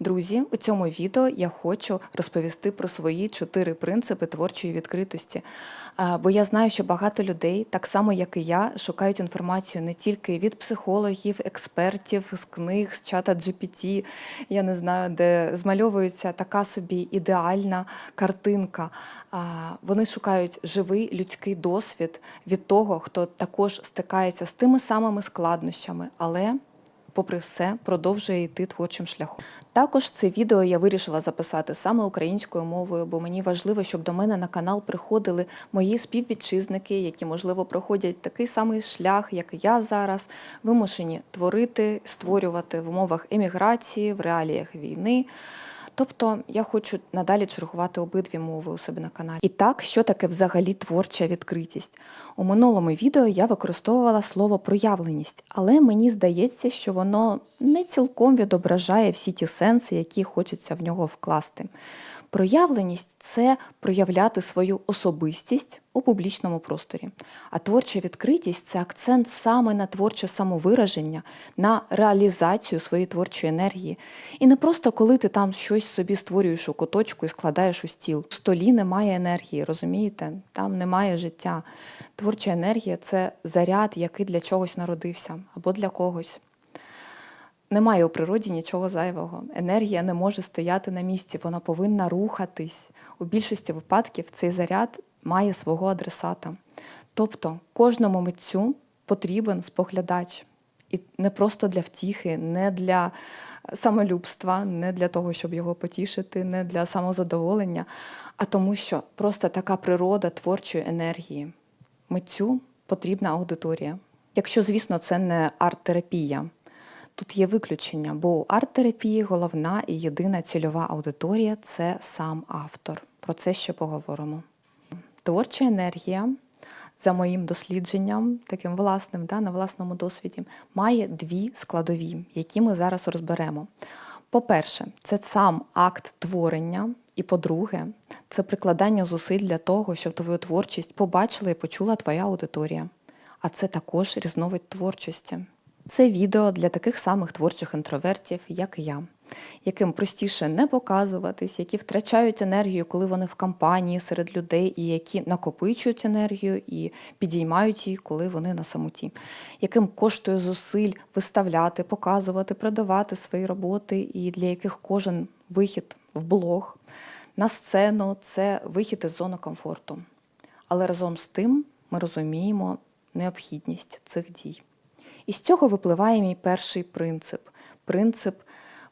Друзі, у цьому відео я хочу розповісти про свої чотири принципи творчої відкритості. Бо я знаю, що багато людей, так само як і я, шукають інформацію не тільки від психологів, експертів, з книг, з чата GPT, я не знаю, де змальовується така собі ідеальна картинка. Вони шукають живий людський досвід від того, хто також стикається з тими самими складнощами, але попри все, продовжує йти творчим шляхом. Також це відео я вирішила записати саме українською мовою, бо мені важливо, щоб до мене на канал приходили мої співвітчизники, які, можливо, проходять такий самий шлях, як я зараз, вимушені творити, створювати в умовах еміграції, в реаліях війни. Тобто я хочу надалі чергувати обидві мови у себе на каналі. І так, що таке взагалі творча відкритість? У минулому відео я використовувала слово проявленість, але мені здається, що воно не цілком відображає всі ті сенси, які хочеться в нього вкласти. Проявленість це проявляти свою особистість у публічному просторі. А творча відкритість це акцент саме на творче самовираження, на реалізацію своєї творчої енергії. І не просто коли ти там щось собі створюєш у куточку і складаєш у стіл. В столі немає енергії, розумієте? Там немає життя. Творча енергія це заряд, який для чогось народився або для когось. Немає у природі нічого зайвого. Енергія не може стояти на місці, вона повинна рухатись. У більшості випадків цей заряд має свого адресата. Тобто кожному митцю потрібен споглядач. І не просто для втіхи, не для самолюбства, не для того, щоб його потішити, не для самозадоволення, а тому, що просто така природа творчої енергії. Митцю потрібна аудиторія. Якщо, звісно, це не арт-терапія. Тут є виключення, бо у арт-терапії головна і єдина цільова аудиторія це сам автор. Про це ще поговоримо. Творча енергія, за моїм дослідженням, таким власним, да, на власному досвіді, має дві складові, які ми зараз розберемо. По-перше, це сам акт творення, і по-друге, це прикладання зусиль для того, щоб твою творчість побачила і почула твоя аудиторія. А це також різновид творчості. Це відео для таких самих творчих інтровертів, як я, яким простіше не показуватись, які втрачають енергію, коли вони в компанії серед людей, і які накопичують енергію і підіймають її, коли вони на самоті, яким коштує зусиль виставляти, показувати, продавати свої роботи, і для яких кожен вихід в блог на сцену це вихід із зони комфорту. Але разом з тим ми розуміємо необхідність цих дій. І з цього випливає мій перший принцип принцип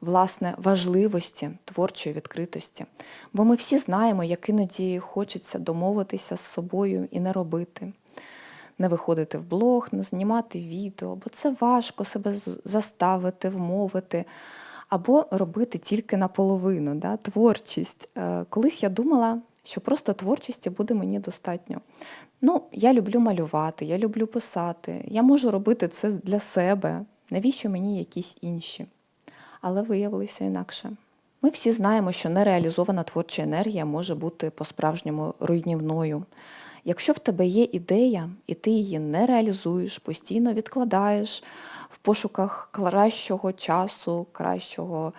власне важливості творчої відкритості. Бо ми всі знаємо, як іноді хочеться домовитися з собою і не робити. Не виходити в блог, не знімати відео, бо це важко себе заставити, вмовити, або робити тільки наполовину. Да? Творчість. Е, колись я думала, що просто творчості буде мені достатньо. Ну, я люблю малювати, я люблю писати. Я можу робити це для себе. Навіщо мені якісь інші? Але виявилося інакше. Ми всі знаємо, що нереалізована творча енергія може бути по-справжньому руйнівною. Якщо в тебе є ідея, і ти її не реалізуєш, постійно відкладаєш в пошуках кращого часу, кращого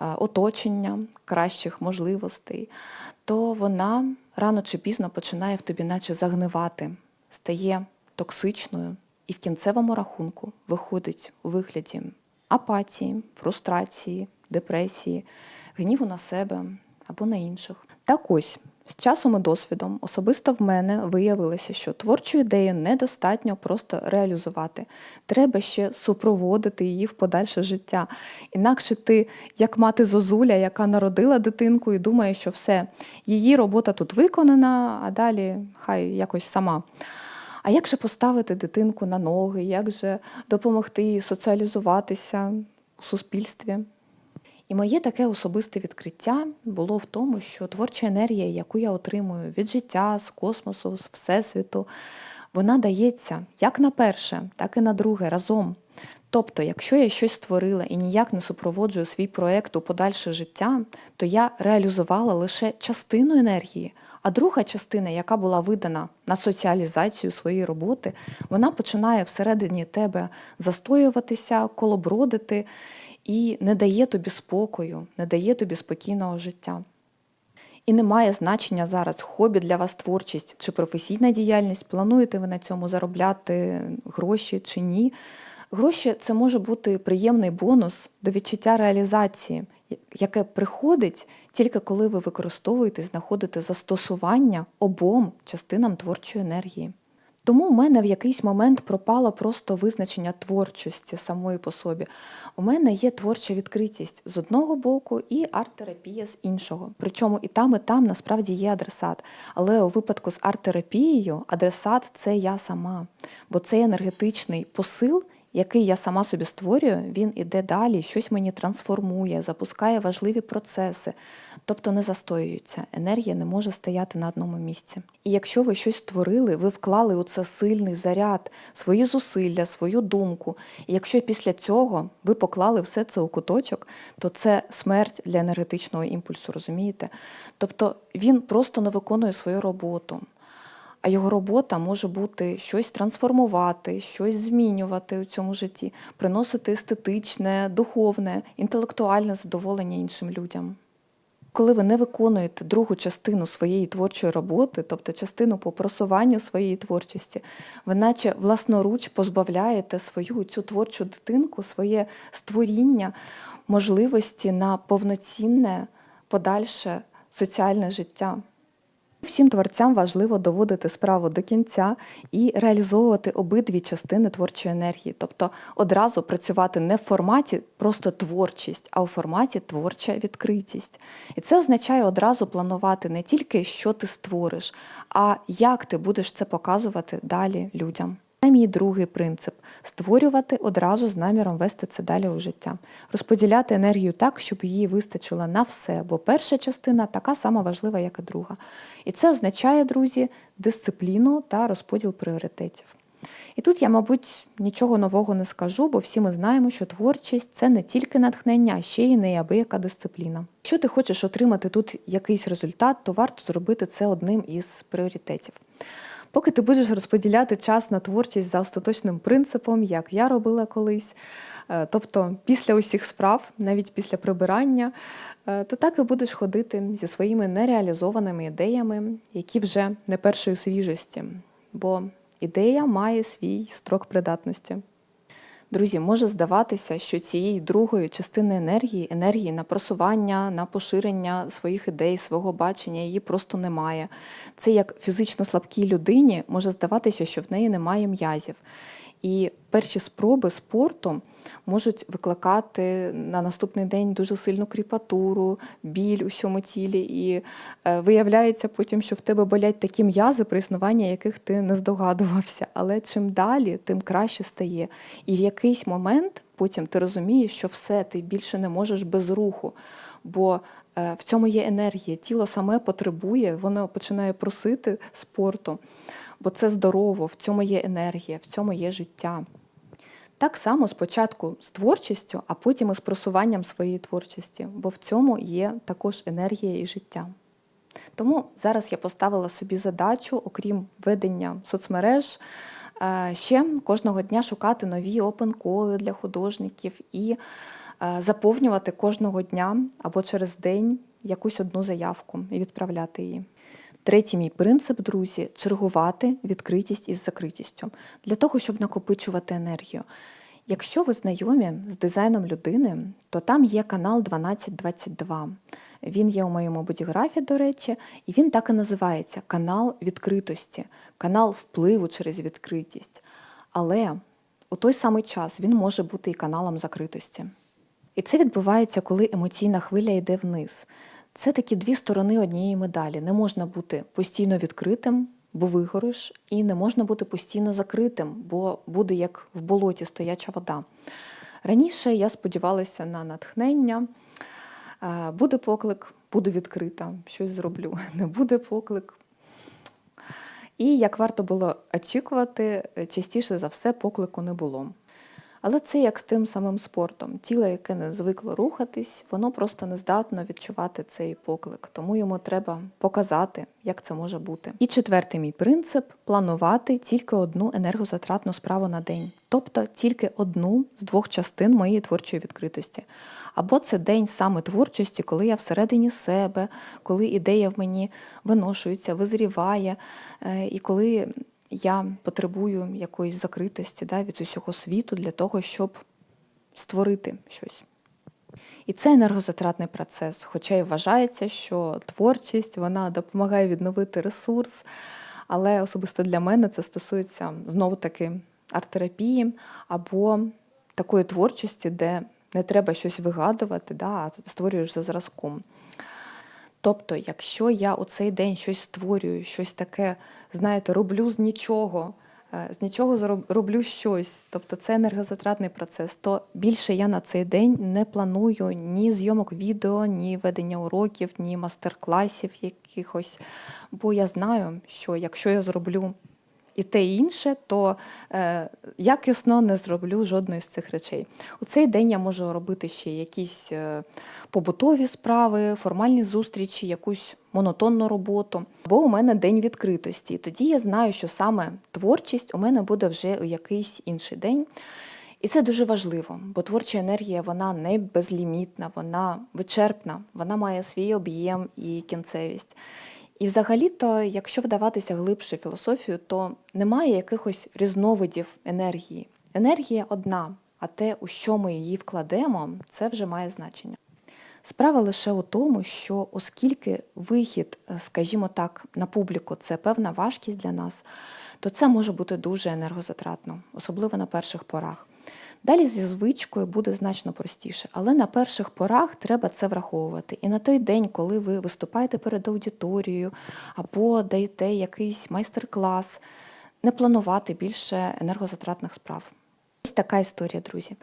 оточення, кращих можливостей, то вона рано чи пізно починає в тобі наче загнивати, стає токсичною і в кінцевому рахунку виходить у вигляді апатії, фрустрації, депресії, гніву на себе або на інших. Так ось. З часом і досвідом особисто в мене виявилося, що творчу ідею недостатньо просто реалізувати. Треба ще супроводити її в подальше життя. Інакше ти, як мати Зозуля, яка народила дитинку і думає, що все, її робота тут виконана, а далі хай якось сама. А як же поставити дитинку на ноги, як же допомогти їй соціалізуватися у суспільстві? І моє таке особисте відкриття було в тому, що творча енергія, яку я отримую від життя, з космосу, з Всесвіту, вона дається як на перше, так і на друге разом. Тобто, якщо я щось створила і ніяк не супроводжую свій проєкт у подальше життя, то я реалізувала лише частину енергії, а друга частина, яка була видана на соціалізацію своєї роботи, вона починає всередині тебе застоюватися, колобродити. І не дає тобі спокою, не дає тобі спокійного життя. І не має значення зараз хобі для вас творчість чи професійна діяльність, плануєте ви на цьому заробляти гроші чи ні. Гроші це може бути приємний бонус до відчуття реалізації, яке приходить тільки коли ви використовуєте, знаходите застосування обом частинам творчої енергії. Тому в мене в якийсь момент пропало просто визначення творчості самої по собі. У мене є творча відкритість з одного боку і арт-терапія з іншого. Причому і там, і там насправді є адресат. Але у випадку з арт-терапією адресат це я сама, бо це енергетичний посил, який я сама собі створюю, він іде далі, щось мені трансформує, запускає важливі процеси, тобто не застоюється. Енергія не може стояти на одному місці. І якщо ви щось створили, ви вклали у це сильний заряд, свої зусилля, свою думку. І якщо після цього ви поклали все це у куточок, то це смерть для енергетичного імпульсу, розумієте? Тобто він просто не виконує свою роботу. А його робота може бути щось трансформувати, щось змінювати у цьому житті, приносити естетичне, духовне, інтелектуальне задоволення іншим людям. Коли ви не виконуєте другу частину своєї творчої роботи, тобто частину по просуванню своєї творчості, ви наче власноруч позбавляєте свою цю творчу дитинку, своє створіння, можливості на повноцінне подальше соціальне життя. Всім творцям важливо доводити справу до кінця і реалізовувати обидві частини творчої енергії, тобто одразу працювати не в форматі просто творчість, а у форматі творча відкритість. І це означає одразу планувати не тільки що ти створиш, а як ти будеш це показувати далі людям. Це мій другий принцип створювати одразу з наміром вести це далі у життя, розподіляти енергію так, щоб її вистачило на все, бо перша частина така сама важлива, як і друга. І це означає, друзі, дисципліну та розподіл пріоритетів. І тут я, мабуть, нічого нового не скажу, бо всі ми знаємо, що творчість це не тільки натхнення, а ще й неабияка дисципліна. Якщо ти хочеш отримати тут якийсь результат, то варто зробити це одним із пріоритетів. Поки ти будеш розподіляти час на творчість за остаточним принципом, як я робила колись, е, тобто після усіх справ, навіть після прибирання, е, то так і будеш ходити зі своїми нереалізованими ідеями, які вже не першої свіжості, бо ідея має свій строк придатності. Друзі, може здаватися, що цієї другої частини енергії, енергії на просування, на поширення своїх ідей, свого бачення, її просто немає. Це як фізично слабкій людині може здаватися, що в неї немає м'язів. І перші спроби спорту можуть викликати на наступний день дуже сильну кріпатуру, біль у всьому тілі. І е, виявляється потім, що в тебе болять такі м'язи, про існування яких ти не здогадувався. Але чим далі, тим краще стає. І в якийсь момент потім ти розумієш, що все, ти більше не можеш без руху. Бо е, в цьому є енергія, тіло саме потребує, воно починає просити спорту бо це здорово, в цьому є енергія, в цьому є життя. Так само спочатку з творчістю, а потім із просуванням своєї творчості, бо в цьому є також енергія і життя. Тому зараз я поставила собі задачу, окрім ведення соцмереж, е, ще кожного дня шукати нові опен-коли для художників і е, заповнювати кожного дня або через день якусь одну заявку і відправляти її. Третій мій принцип, друзі, чергувати відкритість із закритістю для того, щоб накопичувати енергію. Якщо ви знайомі з дизайном людини, то там є канал 1222. Він є у моєму бодіграфі, до речі, і він так і називається канал відкритості, канал впливу через відкритість. Але у той самий час він може бути і каналом закритості. І це відбувається, коли емоційна хвиля йде вниз. Це такі дві сторони однієї медалі. Не можна бути постійно відкритим, бо вигориш, і не можна бути постійно закритим, бо буде як в болоті стояча вода. Раніше я сподівалася на натхнення. Е, буде поклик, буду відкрита, щось зроблю. Не буде поклик. І як варто було очікувати, частіше за все поклику не було. Але це як з тим самим спортом. Тіло, яке не звикло рухатись, воно просто не здатно відчувати цей поклик. Тому йому треба показати, як це може бути. І четвертий мій принцип планувати тільки одну енергозатратну справу на день, тобто тільки одну з двох частин моєї творчої відкритості. Або це день саме творчості, коли я всередині себе, коли ідея в мені виношується, визріває, е, і коли я потребую якоїсь закритості да, від усього світу для того, щоб створити щось. І це енергозатратний процес, хоча й вважається, що творчість вона допомагає відновити ресурс. Але особисто для мене це стосується знову таки арт-терапії або такої творчості, де не треба щось вигадувати, да, а створюєш за зразком. Тобто, якщо я у цей день щось створюю, щось таке, знаєте, роблю з нічого, е, з нічого роблю щось, тобто це енергозатратний процес, то більше я на цей день не планую ні зйомок відео, ні ведення уроків, ні мастер-класів якихось. Бо я знаю, що якщо я зроблю і те і інше, то е, якісно не зроблю жодної з цих речей. У цей день я можу робити ще якісь е, побутові справи, формальні зустрічі, якусь монотонну роботу. Бо у мене день відкритості. І тоді я знаю, що саме творчість у мене буде вже у якийсь інший день. І це дуже важливо, бо творча енергія вона не безлімітна, вона вичерпна, вона має свій об'єм і кінцевість. І взагалі-то, якщо вдаватися глибше філософію, то немає якихось різновидів енергії. Енергія одна, а те, у що ми її вкладемо, це вже має значення. Справа лише у тому, що оскільки вихід, е, скажімо так, на публіку це певна важкість для нас, то це може бути дуже енергозатратно, особливо на перших порах. Далі зі звичкою буде значно простіше, але на перших порах треба це враховувати. І на той день, коли ви виступаєте перед аудиторією або даєте якийсь майстер-клас, не планувати більше енергозатратних справ. Ось така історія, друзі.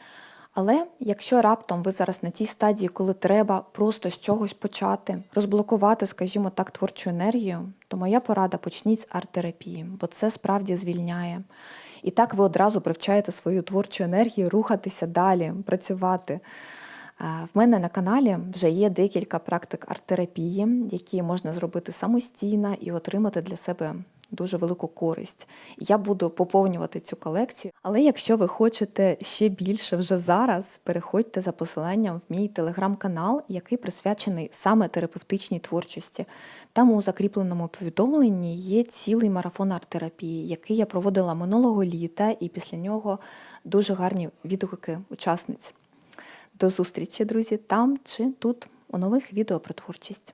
Але якщо раптом ви зараз на тій стадії, коли треба просто з чогось почати, розблокувати, скажімо так, творчу енергію, то моя порада почніть з арт-терапії, бо це справді звільняє. І так ви одразу привчаєте свою творчу енергію рухатися далі, працювати. Е, В мене на каналі вже є декілька практик арт-терапії, які можна зробити самостійно і отримати для себе дуже велику користь. Я буду поповнювати цю колекцію. Але якщо ви хочете ще більше вже зараз, переходьте за посиланням в мій телеграм-канал, який присвячений саме терапевтичній творчості. Там у закріпленому повідомленні є цілий марафон арт-терапії, який я проводила минулого літа, і після нього дуже гарні відгуки учасниць. До зустрічі, друзі, там чи тут у нових відео про творчість.